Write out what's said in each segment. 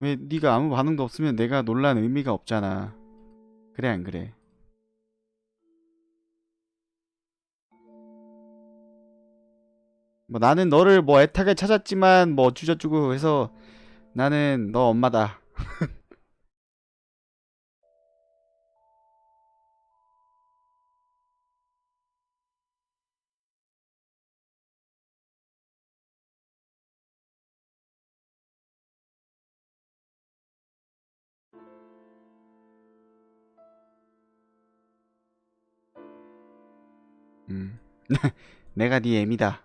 왜 네가 아무 반응도 없으면 내가 놀란 의미가 없잖아. 그래 안 그래? 뭐 나는 너를 뭐 애타게 찾았지만 뭐 어쭈저쭈고 해서 나는 너 엄마다. 음. 내가 네 애미다.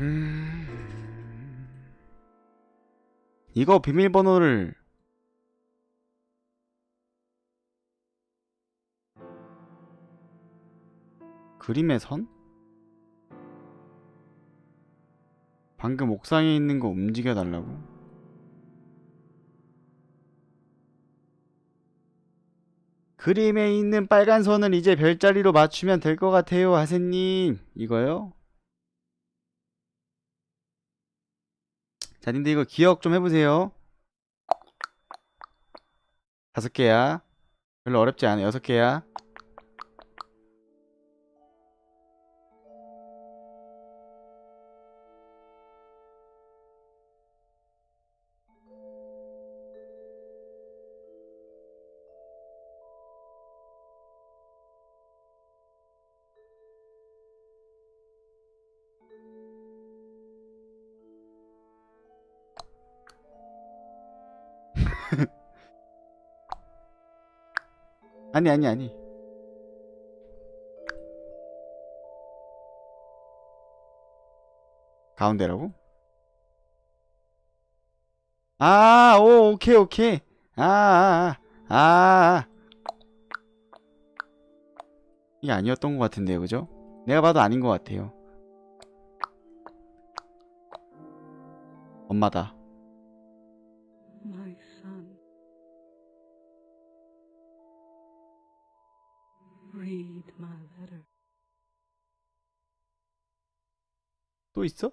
음. 이거 비밀번호를 그림의 선? 방금 옥상에 있는 거 움직여 달라고? 그림에 있는 빨간 선을 이제 별자리로 맞추면 될 것 같아요, 하세님. 이거요? 자, 님들 이거 기억 좀 해보세요. 다섯 개야. 별로 어렵지 않아. 여섯 개야. 아니, 아니, 아니. 가운데라고? 아, 오, 오케이, 오케이. 아, 아, 아, 아. 이게 아니었던 것 같은데요, 그죠? 내가 봐도 아닌 것 같아요. 엄마다. Read my letter. 또 있어?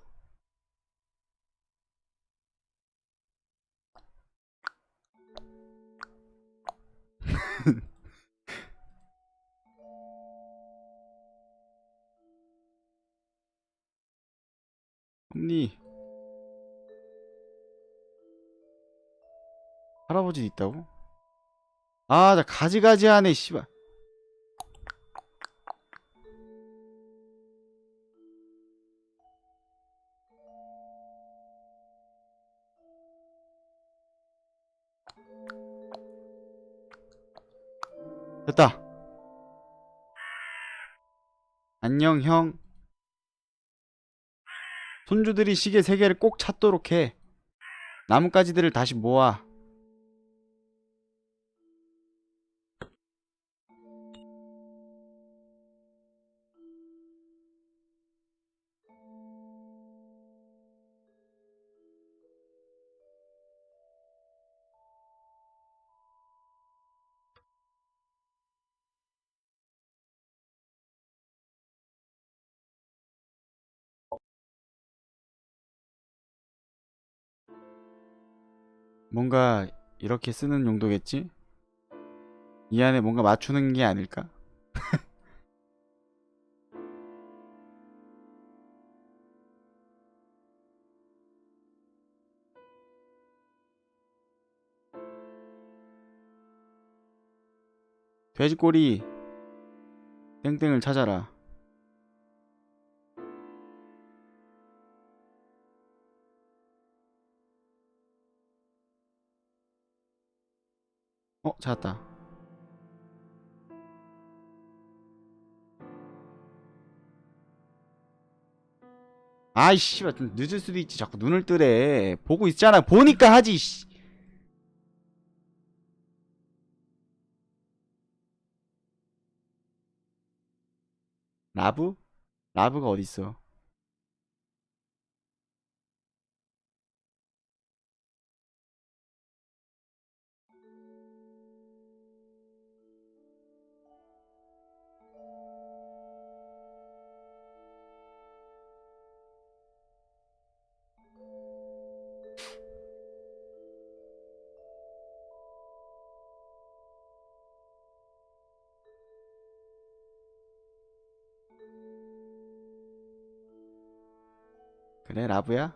언니 할아버지 있다고? 아, 나 가지가지 하네, 씨발. 안녕, 형. 손주들이 시계 세 개를 꼭 찾도록 해. 나뭇가지들을 다시 모아. 뭔가 이렇게 쓰는 용도겠지? 이 안에 뭔가 맞추는 게 아닐까? 돼지꼬리 땡땡을 찾아라. 어, 찾았다. 아이씨, 좀 늦을 수도 있지. 자꾸 눈을 뜨래. 보고 있잖아. 보니까 하지. 씨. 라브? 라브가 어딨어? 그래 라브야?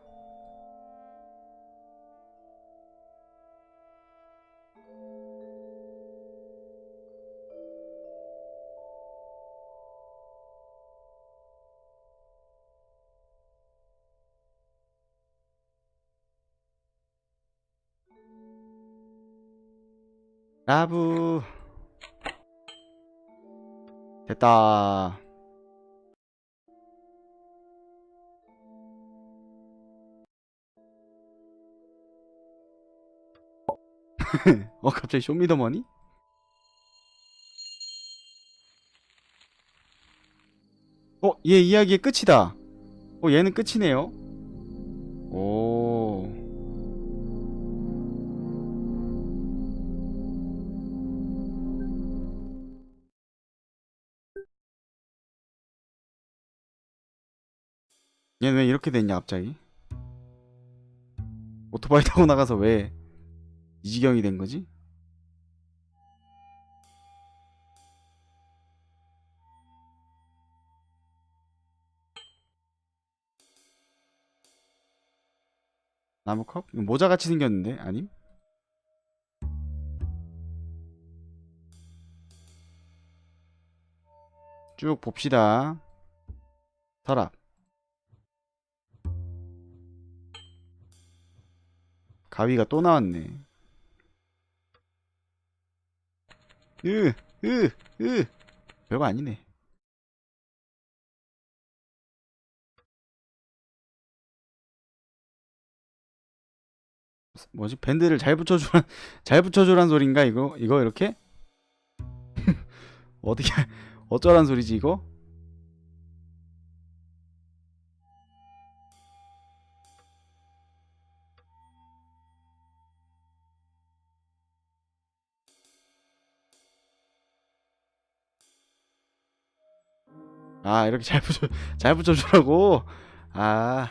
라브 됐다 어 갑자기 쇼미더머니? 어, 얘 이야기의 끝이다. 어, 얘는 끝이네요. 오. 얘는 왜 이렇게 됐냐, 갑자기? 오토바이 타고 나가서 왜 이 지경이 된 거지? 나무컵? 모자같이 생겼는데? 아님? 쭉 봅시다. 서랍. 가위가 또 나왔네. 으, 으, 으. 별거 아니네. 뭐지? 밴드를 잘 붙여주란, 잘 붙여주란 소린가, 이거? 이거 이렇게? 어떻게, 어쩌란 소리지, 이거? 아, 이렇게 잘 붙여, 잘 붙여주라고? 아.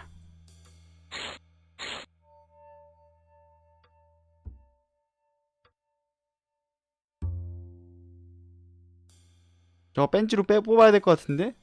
저거 벤치로 빼 뽑아야 될 것 같은데?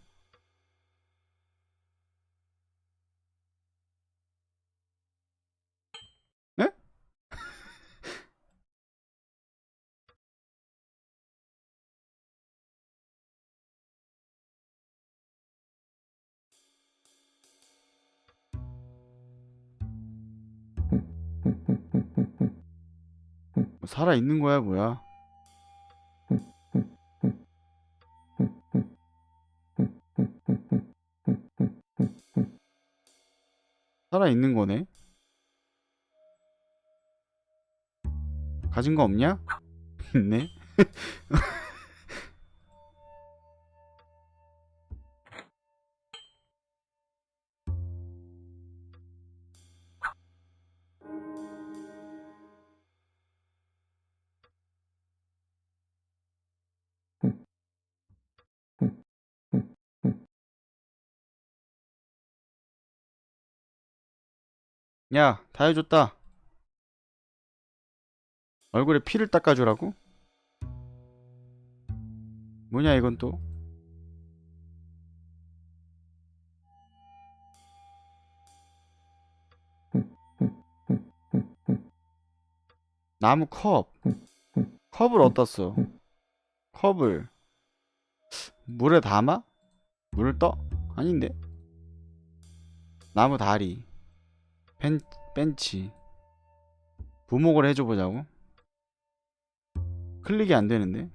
살아 있는 거야, 뭐야? 살아 있는 거네. 가진 거 없냐? 있네. 야, 다 해줬다. 얼굴에 피를 닦아주라고? 뭐냐, 이건 또? 나무 컵. 컵을 어디다 써? 컵을 물에 담아? 물을 떠? 아닌데. 나무 다리. 벤, 벤치. 부목을 해줘 보자고? 클릭이 안 되는데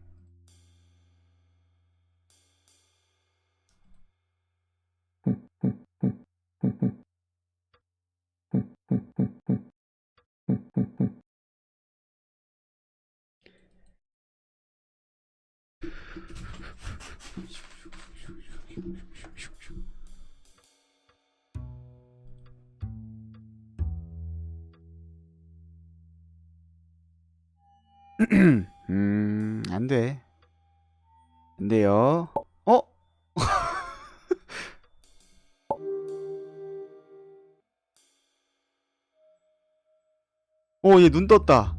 음, 안 돼. 안 돼요. 어? 오, 얘눈 떴다.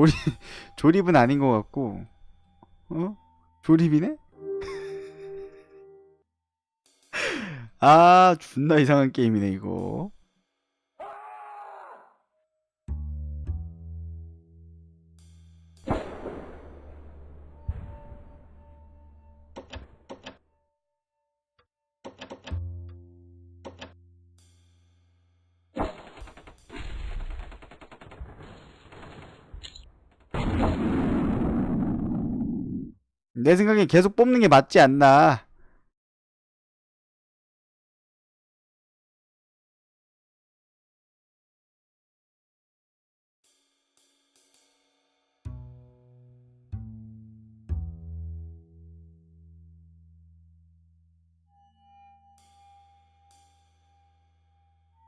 조립 조립은 아닌 것 같고 어? 조립이네? 아 존나 이상한 게임이네 이거 내 생각엔 계속 뽑는 게 맞지 않나.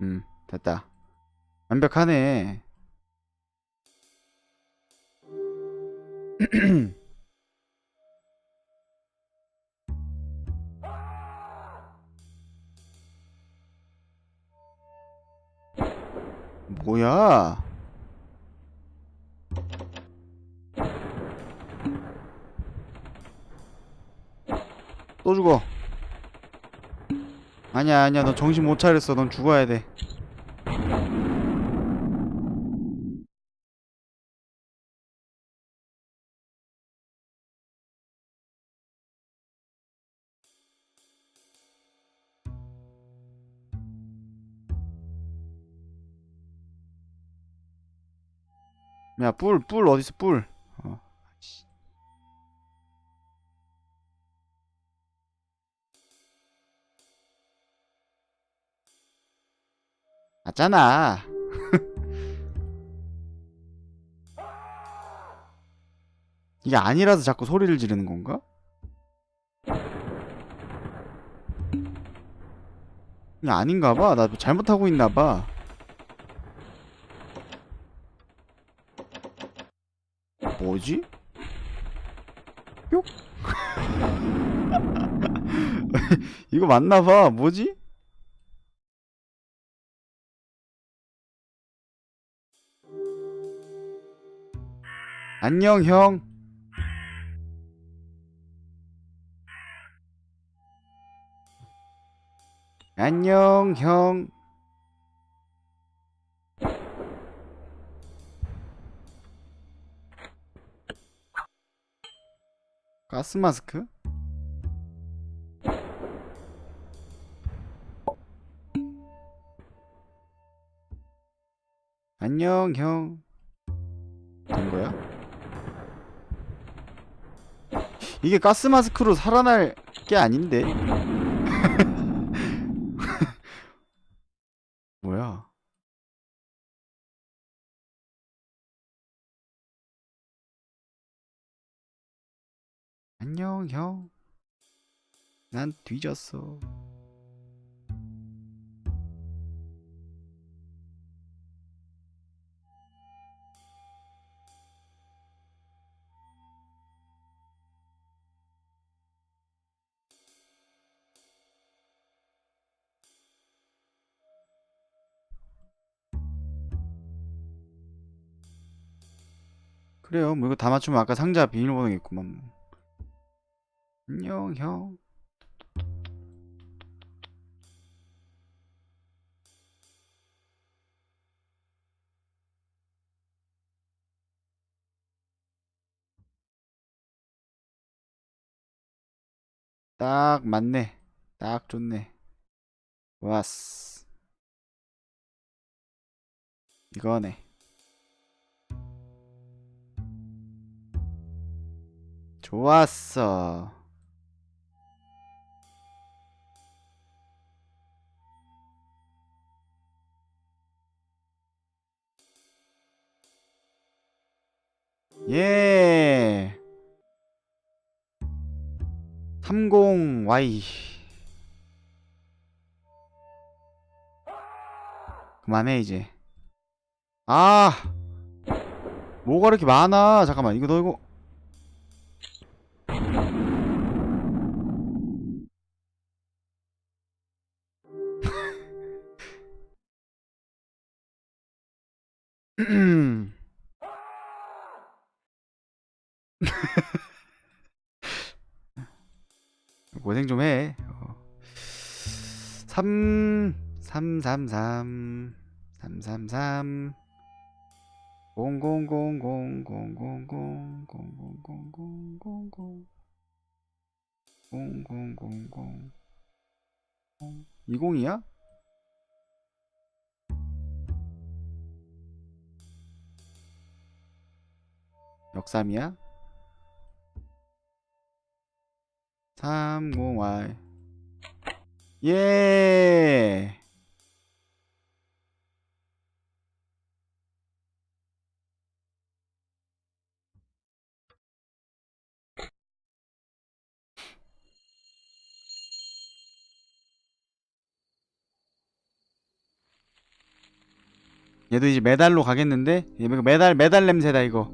음 됐다. 완벽하네 뭐야? 또 죽어. 아니야, 아니야. 너 정신 못 차렸어. 넌 죽어야 돼. 야, 뿔, 뿔 어딨어, 뿔. 어. 씨. 맞잖아. 이게 아니라서 자꾸 소리를 지르는 건가? 이게 아닌가 봐. 나 잘못하고 있나 봐. 뭐지? 뿅? 이거 맞나 봐. 뭐지? 안녕, 형. 안녕, 형. 가스 마스크? 안녕, 형. 된 거야? 이게 가스 마스크로 살아날 게 아닌데? 뭐야? 안녕, 형. 난 뒤졌어. 그래요. 뭐 이거 다 맞추면 아까 상자 비밀번호겠구만. 뭐. 안녕, 형. 딱 맞네. 딱 좋네. 좋았어. 이거네. 좋았어. 예. 30Y. 그만해 이제. 아. 뭐가 이렇게 많아? 잠깐만. 이거 너 이거 고생 좀 해. 어. 3 3 3 3 3 3 3 0 0 0 0 0 0 0 0 0 0 0 0 0 0 0 0 0 0 0 20이야? 역삼이야? 30Y 예! 얘도 이제 메달로 가겠는데? 메달 메달 냄새다 이거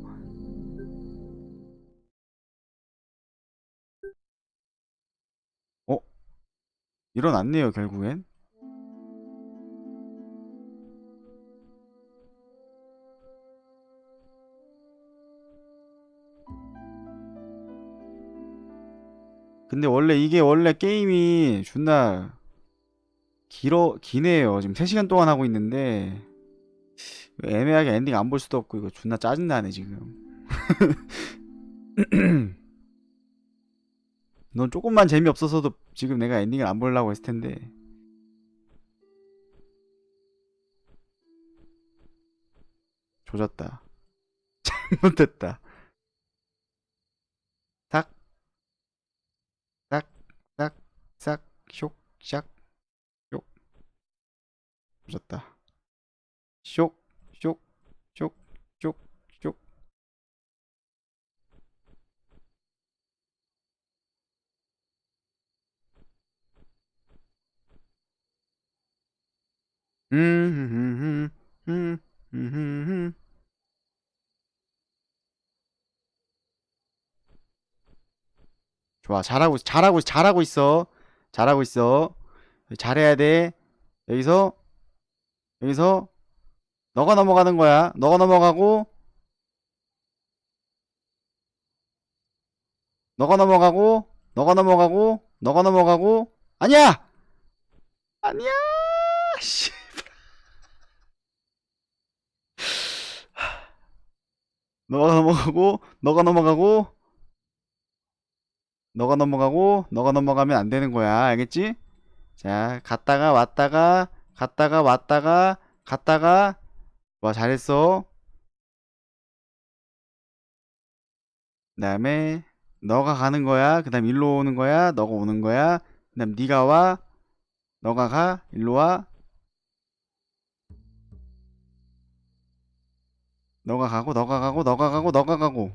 일어났네요 결국엔. 근데 원래 이게 원래 게임이 존나 길어 기네요. 지금 3시간 동안 하고 있는데 애매하게 엔딩 안 볼 수도 없고 이거 존나 짜증나네 지금 넌 조금만 재미없어서도 지금 내가 엔딩을 안 보려고 했을 텐데. 조졌다. 잘못됐다. 싹 싹, 싹, 싹, 쇽, 샥, 쇽 조졌다. 쇽, 쇽, 쇽, 쇽, 쇽 좋아. 잘하고 있- 잘하고 있- 잘하고 있어. 잘하고 있어. 잘해야 돼. 여기서 여기서 너가 넘어가는 거야. 너가 넘어가고 너가 넘어가고 너가 넘어가고 너가 넘어가고. 아니야! 아니야! 씨 너가 넘어가고 너가 넘어가고 너가 넘어가고 너가 넘어가면 안 되는 거야. 알겠지? 자 갔다가 왔다가 갔다가 왔다가 갔다가. 와 잘했어. 그 다음에 너가 가는 거야. 그 다음 일로 오는 거야. 너가 오는 거야. 그 다음 네가 와. 너가 가. 일로 와 너가 가고 너가 가고 너가 가고 너가 가고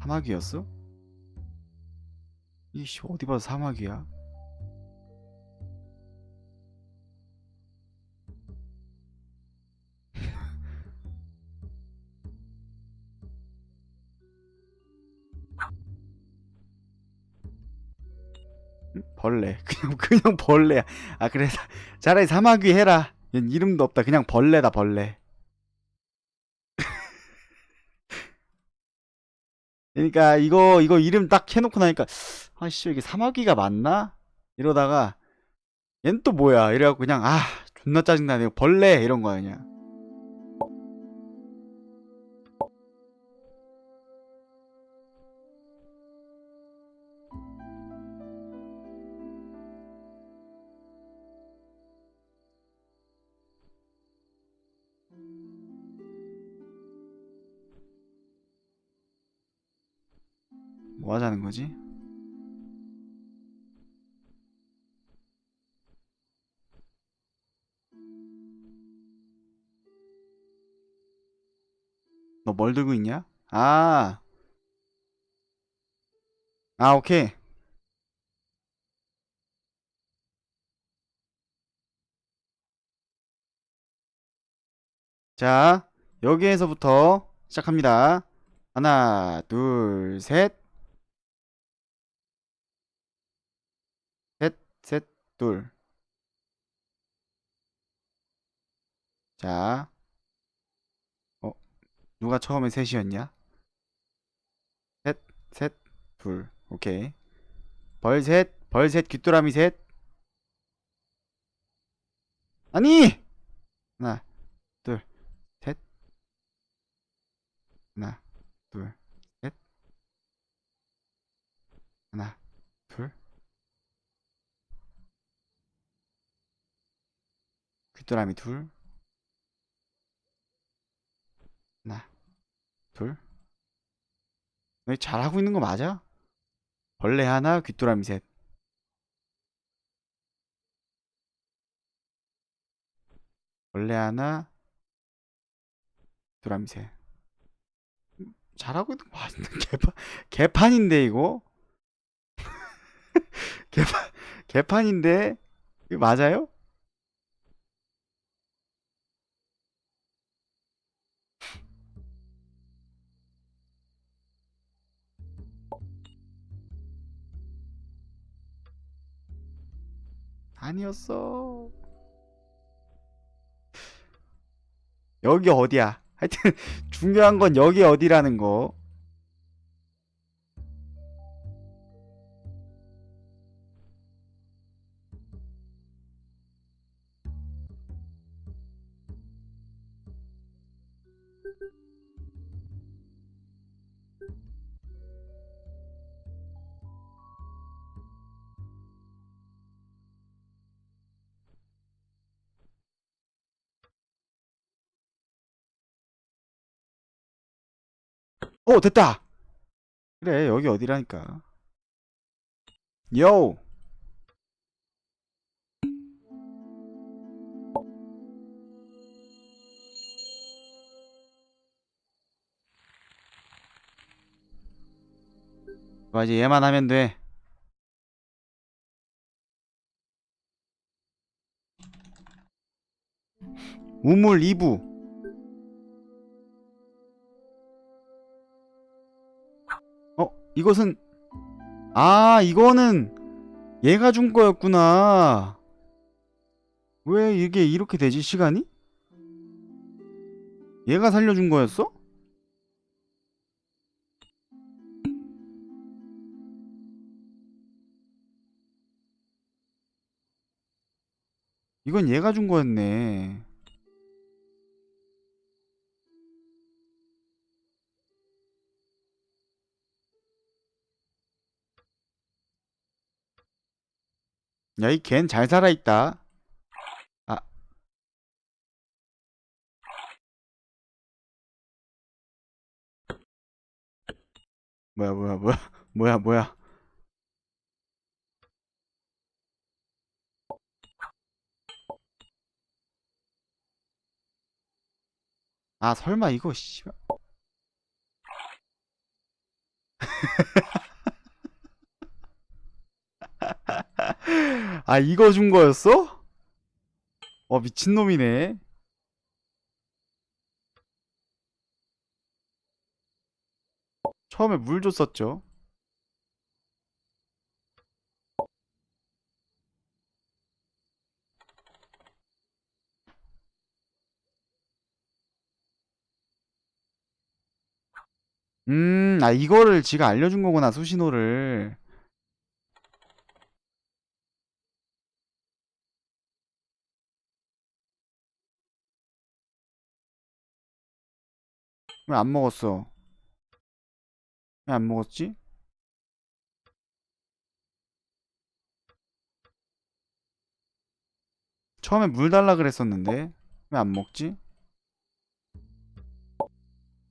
사마귀였어? 이씨 어디 봐서 사마귀야? 벌레. 그냥 그냥 벌레야 아 그래 사- 차라리 사마귀 해라. 얘 이름도 없다. 그냥 벌레다 벌레. 그러니까 이거 이거 이름 딱 해놓고 나니까 아씨 이게 사마귀가 맞나? 이러다가 얜 또 뭐야? 이래갖고 그냥 아 존나 짜증나네. 벌레! 이런 거야 그냥 거지? 너 뭘 들고 있냐? 아. 아, 오케이. 자, 여기에서부터 시작합니다. 하나, 둘, 셋. 둘. 자. 어, 누가 처음에 셋이었냐? 셋, 셋, 둘. 오케이. 벌 셋, 벌 셋, 귀뚜라미 셋. 아니! 하나, 둘, 셋. 하나, 둘, 셋. 하나, 귀뚜라미 둘. 하나, 둘. 너 잘하고 있는 거 맞아? 벌레 하나, 귀뚜라미 셋. 벌레 하나, 귀뚜라미 셋. 음, 잘하고 있는 거 맞는데 개판 개판인데 이거? 개판 개판인데 이거 맞아요? 아니었어. 여기 어디야? 하여튼 중요한 건 여기 어디라는 거. 어, 됐다. 그래, 여기 어디라니까. 요. 와, 이제 얘만 하면 돼. 우물 2부. 이것은 아, 이거는 얘가 준 거였구나. 왜 이게 이렇게 되지, 시간이? 얘가 살려준 거였어? 이건 얘가 준 거였네. 야, 이 걘 잘 살아있다. 아. 뭐야, 뭐야, 뭐야, 뭐야, 뭐야. 아, 설마 이거, 씨발. 아, 이거 준 거였어? 어, 미친놈이네. 처음에 물 줬었죠. 음, 아, 이거를 지가 알려준 거구나, 수신호를. 왜 안 먹었어? 왜 안 먹었지? 처음에 물 달라 그랬었는데 왜 안 먹지?